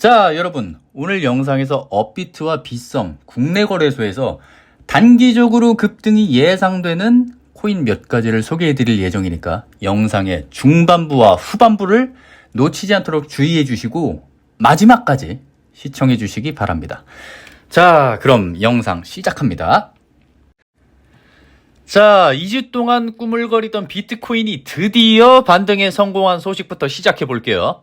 자, 여러분. 오늘 영상에서 업비트와 비썸 국내 거래소에서 단기적으로 급등이 예상되는 코인 몇 가지를 소개해 드릴 예정이니까 영상의 중반부와 후반부를 놓치지 않도록 주의해 주시고 마지막까지 시청해 주시기 바랍니다. 자, 그럼 영상 시작합니다. 자, 2주 동안 꾸물거리던 비트코인이 드디어 반등에 성공한 소식부터 시작해 볼게요.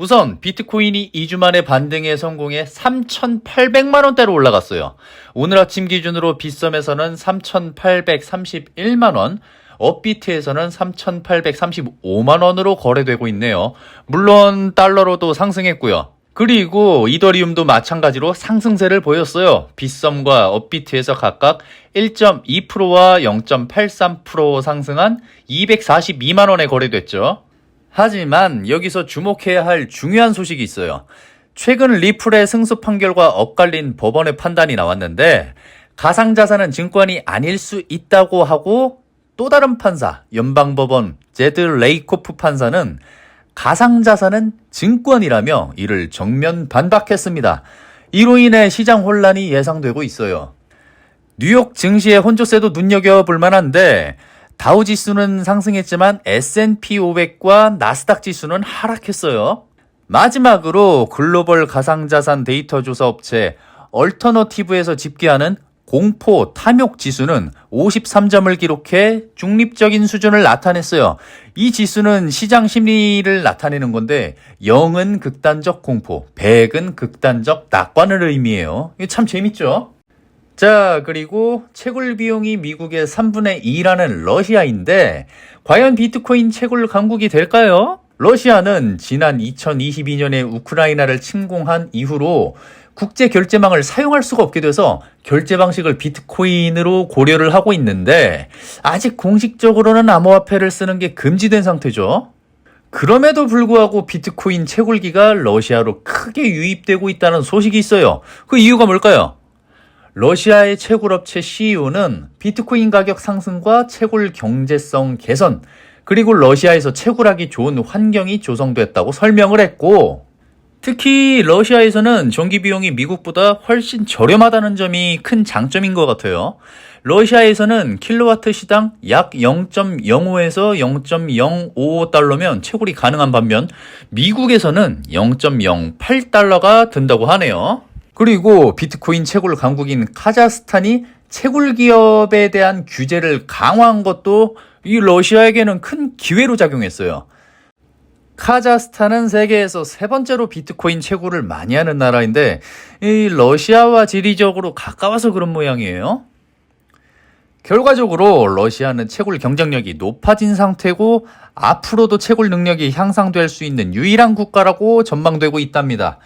우선 비트코인이 2주 만에 반등에 성공해 3,800만 원대로 올라갔어요. 오늘 아침 기준으로 빗썸에서는 3,831만 원, 업비트에서는 3,835만 원으로 거래되고 있네요. 물론 달러로도 상승했고요. 그리고 이더리움도 마찬가지로 상승세를 보였어요. 빗썸과 업비트에서 각각 1.2%와 0.83% 상승한 242만 원에 거래됐죠. 하지만 여기서 주목해야 할 중요한 소식이 있어요. 최근 리플의 승소 판결과 엇갈린 법원의 판단이 나왔는데 가상자산은 증권이 아닐 수 있다고 하고 또 다른 판사, 연방법원 제드 레이코프 판사는 가상자산은 증권이라며 이를 정면 반박했습니다. 이로 인해 시장 혼란이 예상되고 있어요. 뉴욕 증시의 혼조세도 눈여겨볼 만한데 다우 지수는 상승했지만 S&P 500과 나스닥 지수는 하락했어요. 마지막으로 글로벌 가상자산 데이터 조사 업체 얼터너티브에서 집계하는 공포 탐욕 지수는 53점을 기록해 중립적인 수준을 나타냈어요. 이 지수는 시장 심리를 나타내는 건데 0은 극단적 공포, 100은 극단적 낙관을 의미해요. 이거 참 재밌죠? 자, 그리고 채굴 비용이 미국의 3분의 2라는 러시아인데, 과연 비트코인 채굴 강국이 될까요? 러시아는 지난 2022년에 우크라이나를 침공한 이후로 국제 결제망을 사용할 수가 없게 돼서 결제 방식을 비트코인으로 고려를 하고 있는데, 아직 공식적으로는 암호화폐를 쓰는 게 금지된 상태죠. 그럼에도 불구하고 비트코인 채굴기가 러시아로 크게 유입되고 있다는 소식이 있어요. 그 이유가 뭘까요? 러시아의 채굴업체 CEO는 비트코인 가격 상승과 채굴 경제성 개선, 그리고 러시아에서 채굴하기 좋은 환경이 조성됐다고 설명을 했고, 특히 러시아에서는 전기 비용이 미국보다 훨씬 저렴하다는 점이 큰 장점인 것 같아요. 러시아에서는 킬로와트 시당 약 0.05에서 0.055달러면 채굴이 가능한 반면 미국에서는 0.08달러가 든다고 하네요. 그리고 비트코인 채굴 강국인 카자흐스탄이 채굴 기업에 대한 규제를 강화한 것도 이 러시아에게는 큰 기회로 작용했어요. 카자흐스탄은 세계에서 세 번째로 비트코인 채굴을 많이 하는 나라인데 이 러시아와 지리적으로 가까워서 그런 모양이에요. 결과적으로 러시아는 채굴 경쟁력이 높아진 상태고 앞으로도 채굴 능력이 향상될 수 있는 유일한 국가라고 전망되고 있답니다.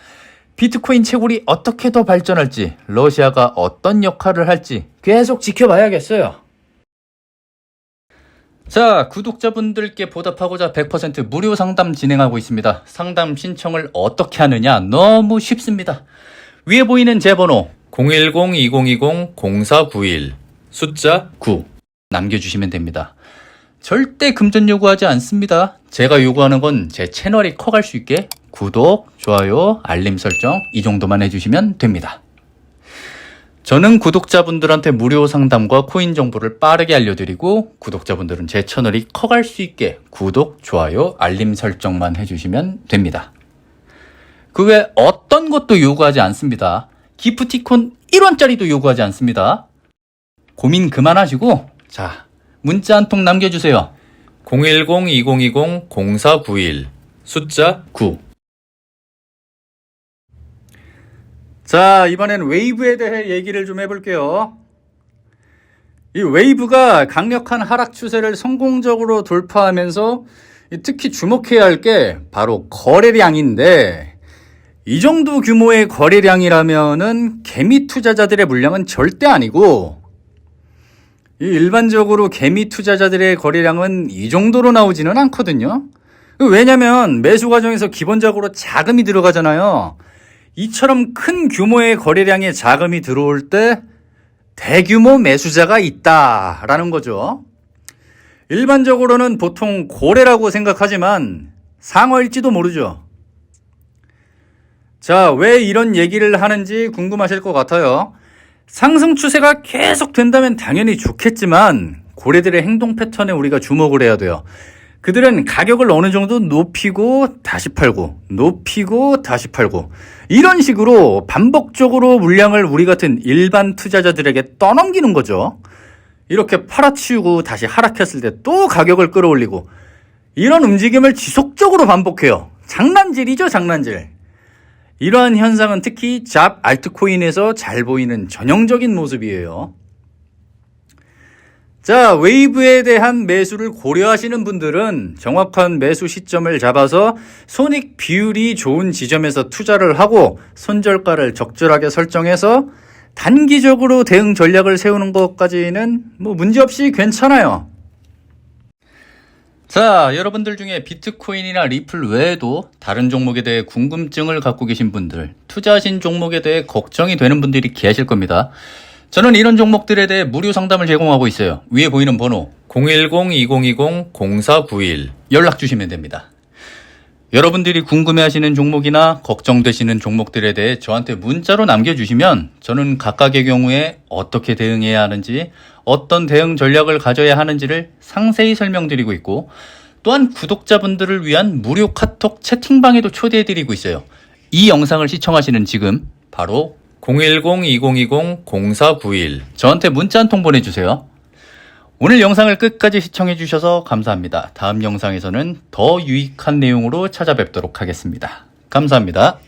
비트코인 채굴이 어떻게 더 발전할지, 러시아가 어떤 역할을 할지 계속 지켜봐야겠어요. 자, 구독자분들께 보답하고자 100% 무료 상담 진행하고 있습니다. 상담 신청을 어떻게 하느냐? 너무 쉽습니다. 위에 보이는 제 번호 010-2020-0491 숫자 9 남겨주시면 됩니다. 절대 금전 요구하지 않습니다. 제가 요구하는 건 제 채널이 커갈 수 있게 구독, 좋아요, 알림 설정 이 정도만 해주시면 됩니다. 저는 구독자분들한테 무료 상담과 코인 정보를 빠르게 알려드리고 구독자분들은 제 채널이 커갈 수 있게 구독, 좋아요, 알림 설정만 해주시면 됩니다. 그 외 어떤 것도 요구하지 않습니다. 기프티콘 1원짜리도 요구하지 않습니다. 고민 그만하시고 자 문자 한 통 남겨주세요. 010-2020-0491 숫자 9 자, 이번엔 웨이브에 대해 얘기를 좀 해볼게요. 이 웨이브가 강력한 하락 추세를 성공적으로 돌파하면서 특히 주목해야 할 게 바로 거래량인데 이 정도 규모의 거래량이라면은 개미 투자자들의 물량은 절대 아니고 이 일반적으로 개미 투자자들의 거래량은 이 정도로 나오지는 않거든요. 왜냐면 매수 과정에서 기본적으로 자금이 들어가잖아요. 이처럼 큰 규모의 거래량의 자금이 들어올 때 대규모 매수자가 있다라는 거죠. 일반적으로는 보통 고래라고 생각하지만 상어일지도 모르죠. 자, 왜 이런 얘기를 하는지 궁금하실 것 같아요. 상승 추세가 계속 된다면 당연히 좋겠지만 고래들의 행동 패턴에 우리가 주목을 해야 돼요. 그들은 가격을 어느 정도 높이고 다시 팔고 높이고 다시 팔고 이런 식으로 반복적으로 물량을 우리 같은 일반 투자자들에게 떠넘기는 거죠. 이렇게 팔아치우고 다시 하락했을 때 또 가격을 끌어올리고 이런 움직임을 지속적으로 반복해요. 장난질이죠, 장난질. 이러한 현상은 특히 잡 알트코인에서 잘 보이는 전형적인 모습이에요. 자, 웨이브에 대한 매수를 고려하시는 분들은 정확한 매수 시점을 잡아서 손익 비율이 좋은 지점에서 투자를 하고 손절가를 적절하게 설정해서 단기적으로 대응 전략을 세우는 것까지는 뭐 문제없이 괜찮아요. 자, 여러분들 중에 비트코인이나 리플 외에도 다른 종목에 대해 궁금증을 갖고 계신 분들, 투자하신 종목에 대해 걱정이 되는 분들이 계실 겁니다. 저는 이런 종목들에 대해 무료 상담을 제공하고 있어요. 위에 보이는 번호 010-2020-0491 연락 주시면 됩니다. 여러분들이 궁금해하시는 종목이나 걱정되시는 종목들에 대해 저한테 문자로 남겨주시면 저는 각각의 경우에 어떻게 대응해야 하는지 어떤 대응 전략을 가져야 하는지를 상세히 설명드리고 있고 또한 구독자분들을 위한 무료 카톡 채팅방에도 초대해드리고 있어요. 이 영상을 시청하시는 지금 바로 010-2020-0491 저한테 문자 한 통 보내주세요. 오늘 영상을 끝까지 시청해 주셔서 감사합니다. 다음 영상에서는 더 유익한 내용으로 찾아뵙도록 하겠습니다. 감사합니다.